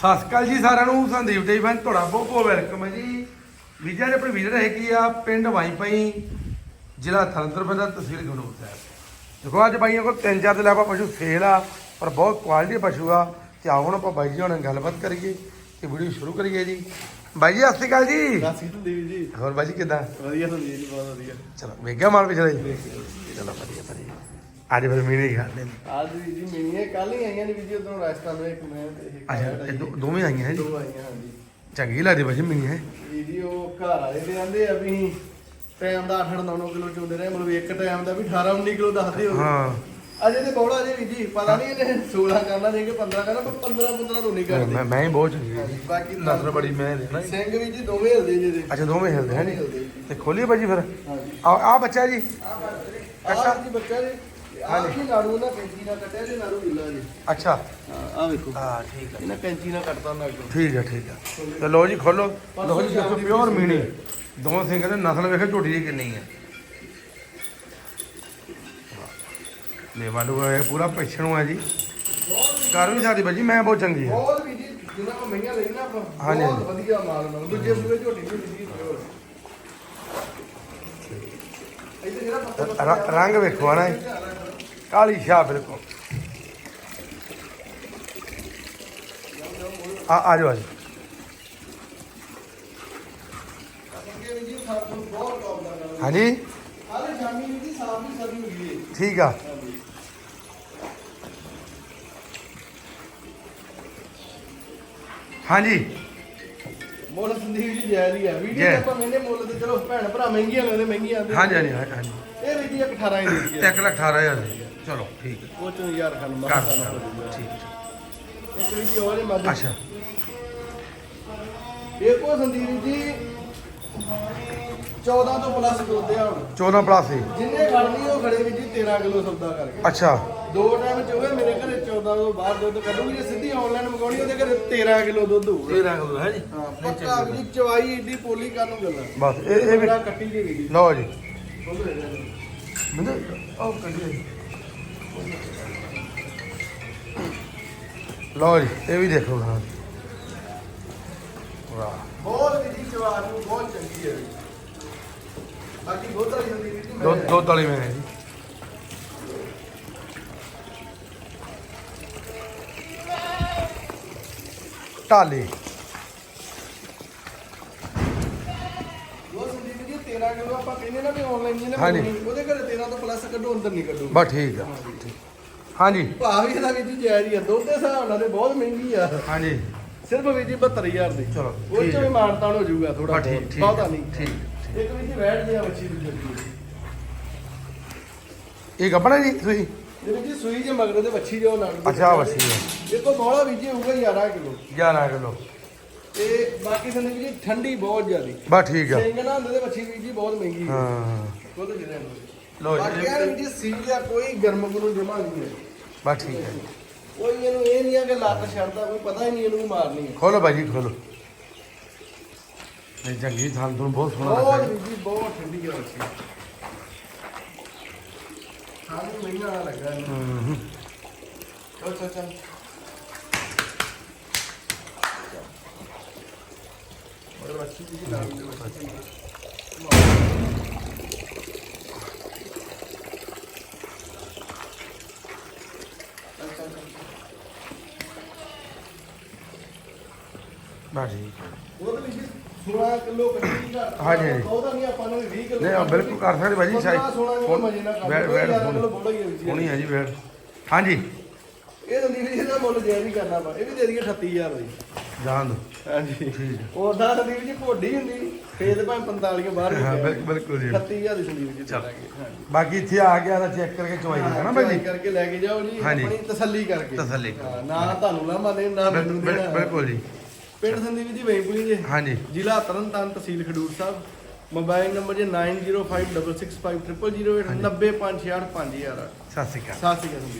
ਸਤਿ ਸ਼੍ਰੀ ਅਕਾਲ ਜੀ ਸਾਰਿਆਂ ਨੂੰ ਸੰਦੀਪ ਜੀ ਫੈਨ ਤੁਹਾਡਾ ਬਹੁਤ ਬਹੁਤ ਵੈਲਕਮ ਹੈ ਜੀ। ਵੀਜ਼ਾ ਦੇ ਆਪਣੇ ਵੀਜ਼ਾ ਹੈਗੀ ਆ ਪਿੰਡ ਵਾਈ ਪਈ ਜ਼ਿਲ੍ਹਾ ਥਰੰਦਰ ਪੈਂਦਾ ਤਹਿਸੀਲ ਗੰਡੂਰ ਸਾਹਿਬ। ਦੇਖੋ ਅੱਜ ਬਾਈਆਂ ਕੋਲ ਤਿੰਨ ਚਾਰ ਦੇ ਲਾਵਾ ਪਸ਼ੂ ਸੇਲ ਆ ਪਰ ਬਹੁਤ ਕੁਆਲਿਟੀ ਪਸ਼ੂ ਆ। ਤੇ ਆਓ ਹੁਣ ਆਪਾਂ ਬਾਈ ਜੀ ਹੁਣ ਗੱਲਬਾਤ ਕਰੀਏ ਤੇ ਵੀਡੀਓ ਸ਼ੁਰੂ ਕਰੀਏ ਜੀ। ਬਾਈ ਜੀ ਸਤਿ ਸ਼੍ਰੀ ਅਕਾਲ ਜੀ। ਕਾਸੀ ਸੰਦੀਪ ਜੀ। ਹੋਰ ਬਾਈ ਜੀ ਕਿਦਾਂ? ਵਧੀਆ ਸੰਦੀਪ ਜੀ ਬਹੁਤ ਵਧੀਆ। ਚਲੋ ਵੇਖਿਆ ਮਾਲ ਪਿਛਲੇ। ਚਲੋ ਵਧੀਆ ਵਧੀਆ। ਅੱਜ ਫਿਰ ਮੀਨੇ ਖਾਣੇ। ਨੇ ਅੱਜ ਵੀ ਜੀ ਮਿਲੀਆਂ ਕੱਲ ਹੀ ਆਈਆਂ ਨੇ ਵੀ ਜੀ ਉਧਰੋਂ ਰਾਜਸਥਾਨ ਦੇ ਇੱਕ ਮੈਂ ਤੇ ਇੱਕ ਅੱਛਾ ਇਹ ਦੋ- ਦੋਵੇਂ ਆਈਆਂ ਹੈ ਜੀ? ਦੋ ਆਈਆਂ ਹਾਂਜੀ। ਚੰਗੀ ਲੱਗਦੀ ਬਾਈ ਜੀ ਮੀਨੀ ਹੈ? ਵੀ ਜੀ ਉਹ ਘਰ ਵਾਲੇ ਦੇ ਆਂਦੇ ਆ ਵੀ ਟਾਈਮ ਦਾ 8 9 ਕਿਲੋ ਚੋਂਦੇ ਰਹੇ ਮਤਲਬ ਇੱਕ ਟਾਈਮ ਦਾ ਵੀ 18 19 ਕਿਲੋ ਦੱਸਦੇ ਹੋ ਹਾਂ। ਅਜੇ ਤੇ ਬੌੜਾ ਜੇ ਵੀ ਜੀ ਪਤਾ ਨਹੀਂ ਇਹਨੇ 16 ਕਰਨਾ ਜੇ ਕਿ 15 ਕਰਨਾ ਪਰ 15 15 ਤੋਂ ਨਹੀਂ ਮੈਂ ਕਰਦੇ। ਮੈਂ ਹੀ ਬਹੁਤ ਚੰਗੀ ਹੈ ਜੀ। ਬਾਕੀ ਨਸਲ ਬੜੀ ਮੈਂ ਦੇ ਨਾ ਸਿੰਘ ਵੀ ਜੀ ਦੋਵੇਂ ਹਿਲਦੇ ਜੇ ਦੇ। ਅੱਛਾ ਦੋਵੇਂ ਹਿਲਦੇ ਹੈ ਦੋਵੇਂ ਜੀ ਹਿਲਦੇ ਜੀ। ਤੇ ਖੋਲੀਏ ਭਾਜੀ ਫਿਰ? ਹਾਂਜੀ। ਆ ਆ ਬੱਚਾ ਜੀ। ਆਹ ਜੀ ਬੱਚਾ ਜੀ। ਆਹ ਜੀ ਨਾੜੂ ਨਾ ਕੈਂਚੀ ਨਾਲ ਕੱਟਿਆ ਜੀ ਨਾੜੂ ਗਿੱਲਾ ਜੀ। ਅੱਛਾ। ਆ ਵੇਖੋ। ਹਾਂ ਠੀਕ ਹੈ ਇਹਨਾਂ ਕੈਂਚੀ ਨਾਲ ਕੱਟਦਾ ਨਾ ਅੱਗੋਂ ਠੀਕ ਹੈ ਠੀਕ ਹੈ ਤੇ ਲੋ ਜੀ ਖੋਲੋ। ਲੋ ਜੀ ਦੇਖੋ ਪਿਓਰ ਮੀਣੀ। ਦੋਵਾਂ ਸਿੰਘਾਂ ਦੇ ਨਸਲ ਵੇਖੋ ਝੋਟੀ ਦੀ ਕਿੰਨੀ ਹੈ ਲੇਵਾ ਲੂ ਇਹ ਪੂਰਾ ਪਿੱਛਣੋਂ ਹੈ ਜੀ। ਕਰ ਵੀ ਸਾਡੀ ਬਾਜੀ ਮੈਂ ਬਹੁਤ ਚੰਗੀ ਹੈ ਬਹੁਤ ਵੀ ਜੀ ਜਿੰਨਾ ਕੋ ਮਹੀਆਂ ਲਈ ਨਾ ਆਪਾਂ ਹਾਂਜੀ, ਬਹੁਤ ਹਾਂਜੀ। ਵਧੀਆ ਮਾਲ ਨਾਲ ਦੂਜੇ ਸੂਏ ਝੋਟੀ ਵੀ ਮਿਲਦੀ ਹੈ ਇੱਥੇ ਜਿਹੜਾ ਪੱਤਾ ਰ- ਰੰਗ ਵੇਖੋ ਨਾ ਇਹ। ਕਾਲੀ ਸ਼ਾਹ ਬਿਲਕੁਲ। ਆ ਆ ਜਾਓ ਆ ਜਾਓ। ਦਾ ਹਾਂਜੀ? ਹਾਲੇ ਸ਼ਾਮੀ ਜੀ ਸਾਫ਼ ਸਦੀ ਹੋਈ ਹੈ ਠੀਕ ਆ। ਹਾਂਜੀ। ਮੁੱਲ ਸੰਦੀਪ ਜੀ ਜਾਇਜ਼ ਹੀ ਆ। ਵੀਡੀਓ। ਤੇ ਆਪਾਂ ਮਹਿੰਗੇ ਮੁੱਲ ਤੇ ਚਲੋ ਭੈਣ ਭਰਾ ਮਹਿੰਗੀਆਂ ਲੈਂਦੇ ਮਹਿੰਗੀਆਂ ਆਂਦੇ ਹਾਂਜੀ ਹਾਂਜੀ ਹਾਂਜੀ। ਇਹ ਵੀ ਜੀ ਇੱਕ 18 ਹੀ ਦੀ ਹੈ ਇੱਕ ਲੱਖ ਅਠਾਰਾਂ ਹਜ਼ਾਰ ਦੀ। ਚਲੋ ਠੀਕ ਹੈ। ਉਹ ਚੋਂ ਯਾਰ ਖਾਨ ਮਾਰ ਕਰ ਸਾਨਾ ਦਿਓ। ਠੀਕ ਇੱਕ ਵੀ ਜੀ ਹੋਰ ਹੀ ਮੱਝ ਅੱਛਾ। ਇਹ ਕੋ ਸੰਦੀਪ ਜੀ 14 ਤੋਂ ਪਲੱਸ ਦੁੱਧ ਆ ਹੁਣ। 14 ਪਲੱਸ ਸੀ ਜਿੰਨੇ ਖੜਨੀ ਉਹ ਖੜੇ ਵੀ ਜੀ 13 ਕਿਲੋ ਸੌਦਾ ਕਰਕੇ। ਅੱਛਾ। ਦੋ ਟਾਈਮ ਚ ਹੋਵੇ ਮੇਰੇ ਘਰੇ 14 ਤੋਂ ਬਾਹਰ ਦੁੱਧ ਕੱਢੂਗੀ ਜੇ ਸਿੱਧੀ ਆਨਲਾਈਨ ਮੰਗਾਉਣੀ ਉਹਦੇ ਘਰੇ 13 ਕਿਲੋ ਦੁੱਧ ਹੋਊਗਾ। 13 ਕਿਲੋ ਹੈ ਜੀ? ਹਾਂ ਪੱਕਾ ਵੀ ਜੀ ਚਵਾਈ ਏਡੀ ਪੋਲੀ ਕਰਨ ਨੂੰ ਗੱਲਾਂ। ਬਸ ਇਹ ਇਹ ਵੀ ਬੜਾ ਕੱਟੀ ਦੀ ਵੀ ਲਓ ਜੀ। ਮੈਨੂੰ ਉਹ ਕੱਢੀ ਲਓ ਜੀ ਇਹ ਵੀ ਦੇਖੋ ਹਾਂ। ਵਾਹ। ਬਹੁਤ ਵੀ ਜੀ ਚਵਾਰ ਨੂੰ ਬਹੁਤ ਚੰਗੀ ਹੈ। ਬਾਕੀ ਬਹੁਤ ਵਾਲੀ ਹੁੰਦੀ ਵੀ ਦੋ ਦੋ ਤਲੀ ਮੈਂ ਜੀ ਟਾਲੀ ਉਹ ਸੰਦੀਪ ਜੀ 13 ਕਿਲੋ ਆਪਾਂ ਕਹਿੰਦੇ ਨਾ ਵੀ ਆਨਲਾਈਨ ਜੀ ਨਾ ਹਾਂਜੀ। ਮੰਗਾਉਣੀ, ਉਹਦੇ ਘਰੇ 13 ਤੋਂ ਪਲੱਸ ਕੱਢੋ ਅੰਦਰ ਨਹੀਂ ਕੱਢੋ। ਬਸ ਠੀਕ ਆ। ਹਾਂਜੀ। ਭਾਅ ਵੀ ਇਹਦਾ ਵੀ ਜੀ ਜਾਇਜ਼ ਹੀ ਆ ਦੁੱਧ ਦੇ ਹਿਸਾਬ ਨਾਲ ਤੇ ਬਹੁਤ ਮਹਿੰਗੀ ਆ। ਹਾਂਜੀ। ਸਿਰਫ ਵੀ ਜੀ 72000 ਦੀ। ਚਲੋ, ਉਹ ਠੀਕ ਚ ਹੈ। ਵੀ ਮਾਨਤਾਨ ਹੋ ਜਾਊਗਾ ਥੋੜਾ ਬਸ ਠੀਕ ਠੀਕ ਬਹੁਤਾ ਨਹੀਂ। ਠੀਕ ਇੱਕ ਵੀ ਜੀ ਬੈਠ ਗਿਆ ਬੱਚੀ ਦੀ ਜੱਦੀ ਇਹ ਕੱਪੜਾ ਜੀ ਤੁਸੀਂ? ਜਿਹੜੀ ਜੀ ਸੂਈ ਜੇ ਮਗਰ ਦੇ ਬੱਚੀ ਜੋ ਨਾਲ ਅੱਛਾ ਵੱਛੀ ਹੈ ਇਹ ਤੋਂ ਬੋਲਾ ਵੀ ਜੀ ਹੋਊਗਾ 11 ਕਿਲੋ। 11 ਕਿਲੋ। ਤੇ ਬਾਕੀ ਸੰਦੀਪ ਜੀ ਠੰਡੀ ਬਹੁਤ ਜ਼ਿਆਦੀ। ਬਸ ਠੀਕ ਆ। ਸਿੰਘ ਨਾ ਹੁੰਦੇ ਤੇ ਬੱਚੀ ਵੀ ਜੀ ਬਹੁਤ ਮਹਿੰਗੀ ਹੈ ਹਾਂ। ਖੁਦ ਜਿਹੜੇ ਲਓ ਬਾਕੀ ਜੀ ਯਾਰ ਜੀ ਸੀਲ ਆ ਕੋਈ ਗਰਮ ਗੁਰੂ ਜਮਾ ਨਹੀਂ ਹੈ। ਬਸ ਠੀਕ ਹੈ ਕੋਈ ਇਹਨੂੰ ਇਹ ਨਹੀਂ ਆ ਕਿ ਲੱਤ ਛੱਡਦਾ ਕੋਈ ਪਤਾ ਹੀ ਨਹੀਂ ਇਹਨੂੰ ਮਾਰਨੀ ਹੈ। ਖੋਲੋ ਬਾਜੀ ਖੋਲੋ। ਇਹ ਚੰਗੀ ਥਾਂ ਤੁਹਾਨੂੰ ਬਹੁਤ ਸੋਹਣਾ ਬਹੁਤ ਲੱਗਾ ਵੀ ਜੀ ਬਹੁਤ ਠੰਡੀ ਹੈ ਬੱਚੀ ਸਾਨੂੰ ਮਹੀਨਾ ਲੱਗਾ। ਹੂੰ ਹੂੰ। ਚੱਲ ਚੱਲ ਚੱਲ। ਬਸ ਠੀਕ ਹੈ ਉਹ ਤਾਂ ਵੀ 16 ਕਿਲੋ ਕੱਢੀ ਦਾ ਹਾਂਜੀ, ਹਾਂਜੀ। ਉਹ ਤਾਂ ਨਹੀਂ ਆਪਾਂ ਨੂੰ 20 ਕਿਲੋ ਨਹੀਂ ਉਹ ਬਿਲਕੁਲ ਕਰ ਸਕਦੇ ਭਾਜੀ ਜੀ। ਹੋਣੀ ਹੈ ਜੀ ਬੈਠ। ਹਾਂਜੀ। ਇਹ ਮੁੱਲ ਜੇ ਨਹੀਂ ਕਰਨਾ ਪਾ ਇਹ ਵੀ ਦੇ ਦਈਏ 38000 ਦੀ। ਜਾਣ ਦੋ। ਹਾਂਜੀ। ਉਹਦਾ ਸੰਦੀਪ ਜੀ ਭੋਡੀ ਹੁੰਦੀ ਫੇਰ ਭਾਵੇਂ 45 ਕੇ ਬਾਹਰ ਹਾਂ ਬਿਲਕੁਲ ਬਿਲਕੁਲ ਜੀ। 38000 ਦੀ ਸੰਦੀਪ ਜੀ ਚੱਲ। ਚੱਲਾਂਗੇ ਬਾਕੀ ਇੱਥੇ ਆ ਗਿਆ ਤਾਂ ਚੈੱਕ ਕਰਕੇ ਚਵਾਈ ਦੇਣਾ ਨਾ ਚਵਾਈ ਕਰਕੇ ਲੈ ਕੇ ਜਾਓ ਜੀ। ਆਪਣੀ ਤਸੱਲੀ ਕਰਕੇ। ਤਸੱਲੀ ਨਾ ਤੁਹਾਨੂੰ ਨਾ ਮਾਨੇ ਨਾ ਮੈਨੂੰ। ਬਿਲਕੁਲ ਜੀ। ਪਿੰਡ ਸੰਦੀਪ ਜੀ ਵੇਂਪੁਲੀ ਜੀ। ਹਾਂਜੀ। ਜ਼ਿਲ੍ਹਾ ਤਰਨਤਾਰਨ ਤਹਿਸੀਲ ਖਡੂਰ ਸਾਹਿਬ। ਮੋਬਾਈਲ ਨੰਬਰ ਜੀ 9056650008 90568 5000 ਸਤਿ ਸ਼੍ਰੀ ਅਕਾਲ। ਸਤਿ ਸ਼੍ਰੀ ਅਕਾਲ ਸੰਦੀਪ